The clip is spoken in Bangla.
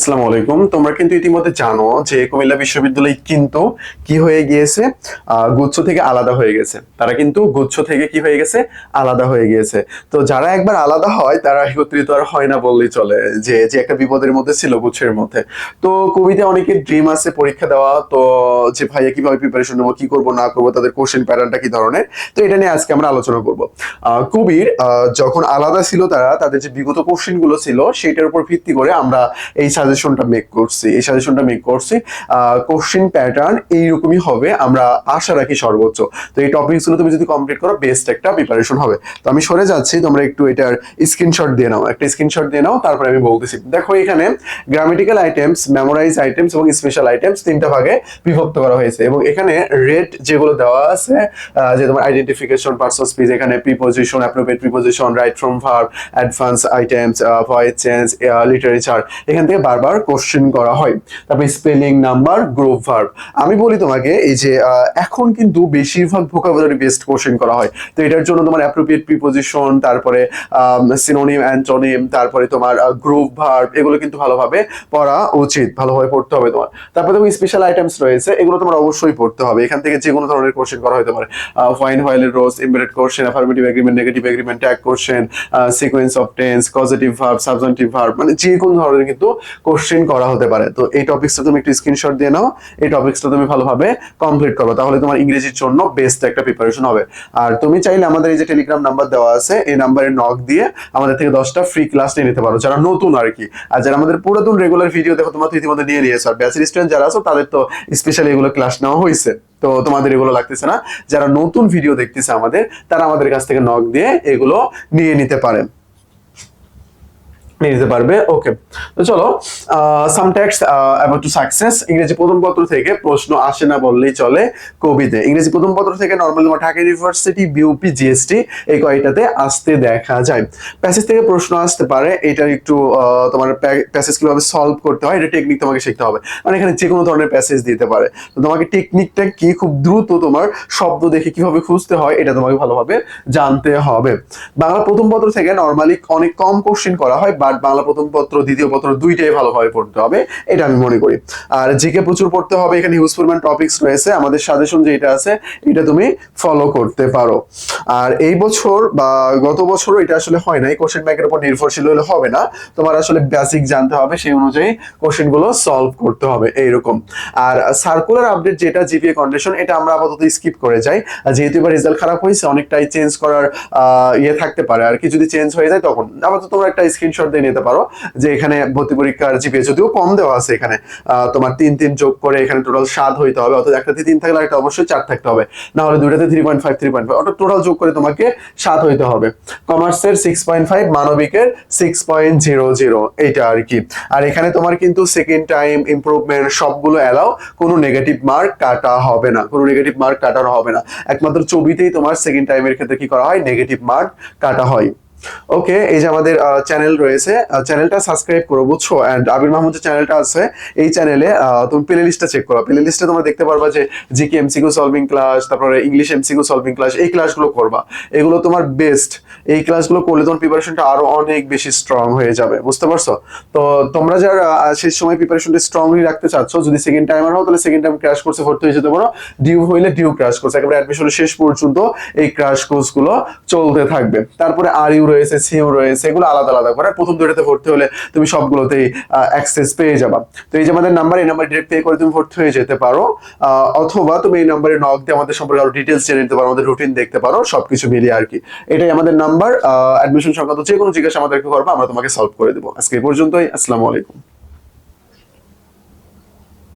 আসসালামু আলাইকুম। তোমরা কিন্তু ইতিমধ্যে জানো যে কুমিল্লা বিশ্ববিদ্যালয় কিন্তু কি হয়ে গিয়েছে? গুচ্ছ থেকে আলাদা হয়ে গেছে। তারা কিন্তু গুচ্ছ থেকে কি হয়ে গেছে? আলাদা হয়ে গিয়েছে। তো যারা একবার আলাদা হয়, তারা একত্রিত আর হয় না বললেই চলে যে যে একটা বিপদের মধ্যে ছিল গুচ্ছের মধ্যে। তো কবিতা অনেকের ড্রিম আছে পরীক্ষা দেওয়া। তো যে ভাইয়া কীভাবে প্রিপারেশন নেব, কি করব, না করব, তাদের কোশ্চেন প্যাটার্নটা কি ধরনের? তো এটা নিয়ে আজকে আমরা আলোচনা করব। কবির যখন আলাদা ছিল তারা, তাদের যে বিগত কোশ্চেনগুলো ছিল সেটার উপর ভিত্তি করে আমরা এই সাজেশনটা মেক করছি, এই সাজেশনটা মেক করছি কোশ্চেন প্যাটার্ন এইরকমই হবে, আমরা আশা রাখি সর্বোচ্চ। তো এই টপিকসগুলো তুমি যদি কমপ্লিট করো বেস্ট একটা প্রিপারেশন হবে। তো আমি সরে যাচ্ছি, তোমরা একটু এটার স্ক্রিনশট দিয়ে নাও, একটা স্ক্রিনশট দিয়ে নাও, তারপরে আমি বলতেছি। দেখো এখানে গ্রামেটিক্যাল আইটেমস মেমোরাইজ আইটেমস এবং স্পেশাল আইটেমস তিনটা ভাগে বিভক্ত করা হয়েছে এবং এখানে রেট যেগুলো দেওয়া আছে যে তোমার আইডেন্টিফিকেশন পার্সন স্পিচ এখানে preposition appropriate preposition right from verb advance items voice change literature এখান থেকে বারবার কোশ্চেন করা হয়। তারপরে স্পেলিং নাম্বার গ্রুপ ভার্ব আমি বলি তোমাকে, এই যে এখন কিন্তু বেশিরভাগ ভোকাবুলারি বেসড কোশ্চেন করা হয়। তো এটার জন্য তোমার অ্যাপ্রোপ্রিয়েট প্রিপোজিশন তারপরে সিনোনিম অ্যান্টোনিম তারপরে তোমার গ্রুপ ভার্ব এগুলো কিন্তু ভালোভাবে পড়া উচিত। ভালোভাবে পড়তে হবে তোমার। তারপরে তোমার স্পেশাল আইটেমস রয়েছে, এগুলো তোমার অবশ্যই পড়তে হবে। এখান থেকে যে কোনো ধরনের কোশ্চেন করা হতে পারে fine হোয়াইলের rose embedded question affirmative agreement negative agreement tag question sequence of tense positive verb subjunctive verb মানে যে কোনো ধরনের কিন্তু কোশ্চেন করা হতে পারে। তো এই টপিক্সটা তুমি একটু স্ক্রিনশট দিয়ে নাও। এই টপিক্সটা তুমি ভালোভাবে কমপ্লিট করো, তাহলে তোমার ইংরেজির জন্য বেস্ট একটা প্রিপারেশন হবে। আর তুমি চাইলে আমাদের এই যে টেলিগ্রাম নাম্বার দেওয়া আছে, এই নাম্বারে নক দিয়ে আমাদের থেকে দশটা ফ্রি ক্লাস নিয়ে নিতে পারো, যারা নতুন আর কি। আর যারা আমাদের পুরাতন রেগুলার ভিডিও দেখো, তোমার তো ইতিমধ্যে নিয়ে নিয়েছো। আর ব্যাচের স্টুডেন্ট যারা আছো, তাদের তো স্পেশালি এগুলো ক্লাস নেওয়া হয়েছে তো তোমাদের এগুলো লাগতেছে না। যারা নতুন ভিডিও দেখতেছে আমাদের, তারা আমাদের কাছ থেকে নক দিয়ে এগুলো নিয়ে নিতে পারে। নিয়ে নিতে পারবে। ওকে তো চলো some text about to success ইংরেজি প্রথম পত্র থেকে প্রশ্ন আসে না বললেই চলে কবিতে ইংরেজি প্রথম পত্র থেকে নর্মালি তোমার ঢাকা ইউনিভার্সিটি বিউপি জিএসটি এই কয়টাতে আসতে দেখা যায়। প্যাসেজ থেকে প্রশ্ন আসতে পারে এটা একটু তোমার প্যাসেজ কীভাবে সলভ করতে হয়, এটা টেকনিক তোমাকে শিখতে হবে। মানে এখানে যে কোনো ধরনের প্যাসেজ দিতে পারে। তো তোমাকে টেকনিকটা কি, খুব দ্রুত তোমার শব্দ দেখে কীভাবে খুঁজতে হয়, এটা তোমাকে ভালোভাবে জানতে হবে। বাংলা প্রথম পত্র থেকে নর্মালি অনেক কম কোশ্চেন করা হয় বাট বাংলা প্রথম পত্র, দ্বিতীয় পত্র দুইটাই ভালোভাবে পড়তে হবে, এটা আমি মনে করি। আর জিকে প্রচুর পড়তে হবে, এখানে ইউজফুল ম্যান টপিকস রয়েছে, আমাদের সাজেশন যেটা আছে, এটা তুমি ফলো করতে পারো। আর এই বছর বা গত বছর এটা আসলে হয় নাই কোশ্চেন ব্যাংকের উপর নির্ভরশীল হলে হবে না, তোমার আসলে বেসিক জানতে হবে, সেই অনুযায়ী কোশ্চেনগুলো সলভ করতে হবে, এইরকম। আর সার্কুলার আপডেট যেটা জিপিএ কন্ডিশন এটা আমরা আপাতত স্কিপ করে যাই। যেহেতু এবার রেজাল্ট খারাপ হয়েছে, অনেকটাই চেঞ্জ করার ইয়ে থাকতে পারে, আর কি যদি চেঞ্জ হয়ে যায় তখন। আপাতত তোমরা একটা স্ক্রিনশট নিতে পারো যে এখানে ভর্তি পরীক্ষার জিপিএ যদিও কম দেওয়া আছে এখানে তোমার তিন তিন যোগ করে এখানে টোটাল সাত হইতে হবে, অর্থাৎ একটাতে তিন থাকলে একটা অবশ্যই চার থাকতে হবে। না হলে দুইটাতে three point five three point five অর্থাৎ টোটাল যোগ করে তোমাকে সাত হইতে হবে। কমার্সের সিক্স পয়েন্ট ফাইভ মানবিকের সিক্স পয়েন্ট জিরো জিরো এইটা আর কি। আর এখানে তোমার কিন্তু সেকেন্ড টাইম ইমপ্রুভমেন্ট সবগুলো অ্যালাও কোনো নেগেটিভ মার্ক কাটা হবে না, কোনো নেগেটিভ মার্ক কাটানো হবে না। একমাত্র ছবিতেই তোমার সেকেন্ড টাইমের ক্ষেত্রে কি করা হয়? নেগেটিভ মার্ক কাটা হয়। ওকে এই যে আমাদের চ্যানেল রয়েছে চ্যানেলটা সাবস্ক্রাইব করো, বুঝছ? অ্যান্ড আবির মাহমুদ যে চ্যানেলটা আছে, এই চ্যানেলে তুমি প্লে লিস্টটা চেক করো। প্লে লিস্টে তোমরা দেখতে পারবা যে জিকে এমসিকিউ সলভিং ক্লাস তারপরে ইংলিশ এমসিকিউ সলভিং ক্লাস এই ক্লাসগুলো করবা। এগুলো তোমার বেস্ট এই ক্লাসগুলো করলে তোমার প্রিপারেশনটা আরও অনেক বেশি স্ট্রং হয়ে যাবে, বুঝতে পারছ? তো তোমরা যারা সেই সময় প্রিপারেশনটা স্ট্রংলি রাখতে চাচ্ছ, যদি সেকেন্ড টাইমার হও, তাহলে সেকেন্ড টাইম ক্র্যাশ কোর্সে ভর্তি হয়ে যেতে পারো। ডিউ হইলে ডিউ ক্র্যাশ কোর্স একেবারে অ্যাডমিশনের শেষ পর্যন্ত এই ক্র্যাশ কোর্সগুলো চলতে থাকবে। তারপরে আর ইউ রয়েছে সিইউ রয়েছে, এগুলো আলাদা আলাদা করে। প্রথম দুইটাতে ভর্তি হলে তুমি সবগুলোতেই অ্যাক্সেস পেয়ে যাবা। তো এই যে আমাদের নাম্বার এই নাম্বার ডিরেক্ট পে করে তুমি ভর্তি হয়ে যেতে পারো। অথবা তুমি এই নাম্বারে নক দিয়ে আমাদের সম্পর্কে আরও ডিটেলস জেনে নিতে পারো, আমাদের রুটিন দেখতে পারো, সবকিছু মিলিয়ে আর কি। এটাই আমাদের নাম্বার অ্যাডমিশন সংক্রান্ত যে কোনো জিজ্ঞাসা আমাদেরকে করব, আমরা তোমাকে সলভ করে দেবো। আজকে এই পর্যন্তই, আসসালামু আলাইকুম।